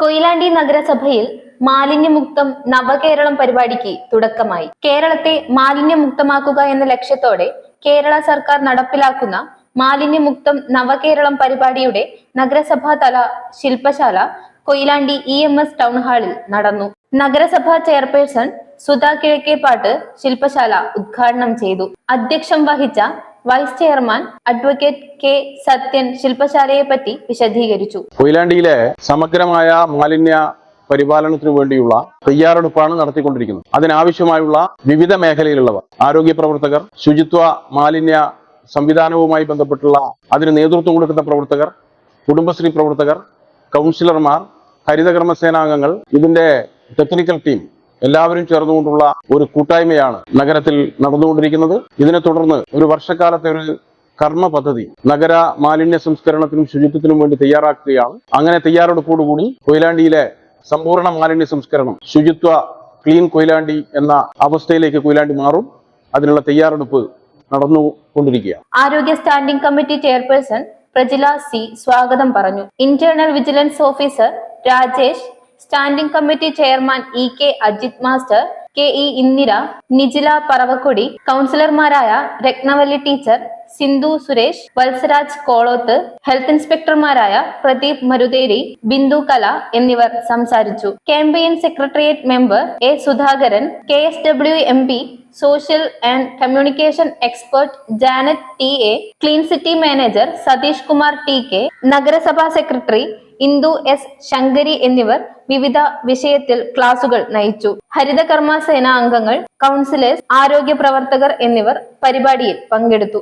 കൊയിലാണ്ടി നഗരസഭയിൽ മാലിന്യമുക്തം നവകേരളം പരിപാടിക്ക് തുടക്കമായി. കേരളത്തെ മാലിന്യമുക്തമാക്കുക എന്ന ലക്ഷ്യത്തോടെ കേരള സർക്കാർ നടപ്പിലാക്കുന്ന മാലിന്യമുക്തം നവകേരളം പരിപാടിയുടെ നഗരസഭാതല ശില്പശാല Koyilandy E M S town ഹാളിൽ നടന്നു. നഗരസഭാ ചെയർപേഴ്സൺ സുധാ കിഴക്കേപ്പാട്ട് ശില്പശാല ഉദ്ഘാടനം ചെയ്തു. അധ്യക്ഷം വഹിച്ച vice chairman advocate K Sathyan ശില്പശാലയെ പറ്റി വിശദീകരിച്ചു. കൊയിലാണ്ടിയിലെ സമഗ്രമായ മാലിന്യ പരിപാലനത്തിനു വേണ്ടിയുള്ള തയ്യാറെടുപ്പാണ് നടത്തിക്കൊണ്ടിരിക്കുന്നത്. അതിനാവശ്യമായുള്ള വിവിധ മേഖലയിലുള്ളവർ ആരോഗ്യ പ്രവർത്തകർ ശുചിത്വ മാലിന്യ സംവിധാനവുമായി ബന്ധപ്പെട്ടുള്ള അതിന് നേതൃത്വം കൊടുക്കുന്ന പ്രവർത്തകർ കുടുംബശ്രീ പ്രവർത്തകർ കൗൺസിലർമാർ ഹരിതകർമ്മസേനാംഗങ്ങൾ ഇതിന്റെ ടെക്നിക്കൽ ടീം എല്ലാവരും ചേർന്നുകൊണ്ടുള്ള ഒരു കൂട്ടായ്മയാണ് നഗരത്തിൽ നടന്നുകൊണ്ടിരിക്കുന്നത്. ഇതിനെ തുടർന്ന് ഒരു വർഷക്കാലത്തെ ഒരു കർമ്മ പദ്ധതി നഗര മാലിന്യ സംസ്കരണത്തിനും ശുചിത്വത്തിനും വേണ്ടി തയ്യാറാക്കുകയാണ്. അങ്ങനെ തയ്യാറെടുപ്പോടുകൂടി കൊയിലാണ്ടിയിലെ സമ്പൂർണ മാലിന്യ സംസ്കരണം ശുചിത്വ ക്ലീൻ കൊയിലാണ്ടി എന്ന അവസ്ഥയിലേക്ക് കൊയിലാണ്ടി മാറും. അതിനുള്ള തയ്യാറെടുപ്പ് നടന്നുകൊണ്ടിരിക്കുകയാണ്. ആരോഗ്യ standing committee chairperson Prajila C സ്വാഗതം പറഞ്ഞു. Internal vigilance officer Rajesh standing committee chairman E K Ajith master K E Indira Nijila Paravakkudi കൗൺസിലർമാരായ രത്നവല്ലി ടീച്ചർ സിന്ധു സുരേഷ് വത്സരാജ് കോളോത്ത് ഹെൽത്ത് ഇൻസ്പെക്ടർമാരായ പ്രദീപ് മരുതേരി ബിന്ദു കല എന്നിവർ സംസാരിച്ചു. Campaign secretariat member A Sudhakaran K S W M P social and communication expert Janet T A clean city manager Satheesh Kumar T K നഗരസഭാ secretary Indu S Shankari എന്നിവർ വിവിധ വിഷയത്തിൽ ക്ലാസുകൾ നയിച്ചു. ഹരിത കർമ്മ സേന അംഗങ്ങൾ കൗൺസിലേഴ്സ് ആരോഗ്യ പ്രവർത്തകർ എന്നിവർ പരിപാടിയിൽ പങ്കെടുത്തു.